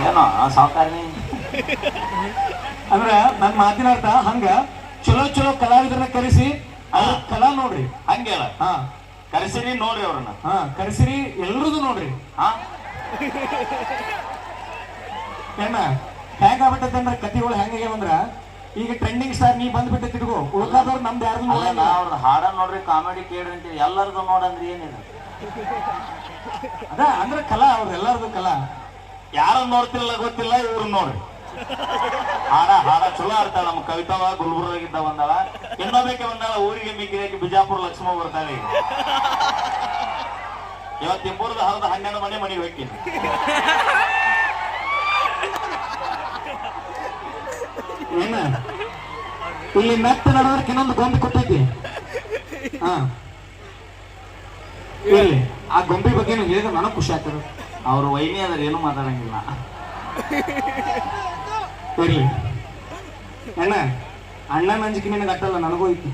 ಏನೋ ಸಾವುಕಾರನಿ ಅಂದ್ರೆ ನನ್ ಮಾತಿನ ಅರ್ಥ ಹಂಗ ಚಲೋ ಚಲೋ ಕಲಾವಿದರನ್ನ ಕರೆಸಿ ಅದ್ರ ಕಲಾ ನೋಡ್ರಿ. ಹಂಗೇಳ ಹಾ. ಕರೆಸಿರಿ ನೋಡ್ರಿ ಅವ್ರನ್ನ. ಹಾ ಕರೆಸಿರಿ ಎಲ್ರದು ನೋಡ್ರಿ. ಹಾ. ಏನ ಕತಿಗಳು ಹೆಂಗಾಗ್ಯಾವಂದ್ರ ಈಗ ಟ್ರೆಂಡಿಂಗ್ ಸ್ಟಾರ್ ನೀ ಬಂದ್ಬಿಟ್ಟೆ ತಿರ್ಗೋ ಉಳ್ಕಾದವ್ರು ನಮ್ದು ಯಾರ್ದು ಅಲ್ಲ ನೋಡಲ್ಲ ನಾ ಅವ್ರದ್ದು ಹಾಡ ನೋಡ್ರಿ ಕಾಮಿಡಿ ಕೇಳ್ರಿ ಅಂತೇಳಿ ಎಲ್ಲರದು ನೋಡಂದ್ರಿ ಏನಿದೆ? ಅದ ಅಂದ್ರೆ ಕಲಾ ಅವ್ರ ಎಲ್ಲರದು ಕಲಾ. ಯಾರು ನೋಡ್ತಿಲ್ಲ ಗೊತ್ತಿಲ್ಲ, ಇವ್ರನ್ನ ನೋಡ್ರಿ. ಹಾಡ ಹಾಡ ಚಲೋ ಆಡ್ತಾಳ ನಮ್ಮ ಕವಿತಾವ ಗುಲ್ಬರ್ಗಿದ್ದ ಬಂದಾಳ. ಇನ್ನೊಬ್ಬಕ್ಕೆ ಬಂದಾಳ, ಊರಿಗೆ ಮಿಕ್ಕಿ ಬಿಜಾಪುರ ಲಕ್ಷ್ಮ ಬರ್ತಾಳೆ ಈಗ. ಇವತ್ತು ಇಬ್ಬರದ ಹರಿದ ಹನ್ನೆರಡು ಮನೆ ಮನೆಗೆ ಹೋಗ್ತೀನಿ ಏನ? ಇಲ್ಲಿ ಮೆತ್ತ ನಡೋದಕ್ಕೆ ಇನ್ನೊಂದು ಗೊಂಬೆ ಕೊಟ್ಟೈತಿ ಹಾ. ಇಲ್ಲಿ, ಆ ಗೊಂಬೆ ಬಗ್ಗೆ ಹೇಳಿದ್ರೆ ನನಗ್ ಖುಷಿ ಆಗ್ತದೆ. ಅವ್ರ ವೈನಿ ಆದ್ರೆ ಏನು ಮಾತಾಡಂಗಿಲ್ಲ. ಅಣ್ಣ ಅಣ್ಣನ ಅಂಜಿಕೆ ನಿನಗೆ ಅಟ್ಟಲ್ಲ ನನಗೂ ಐತಿ.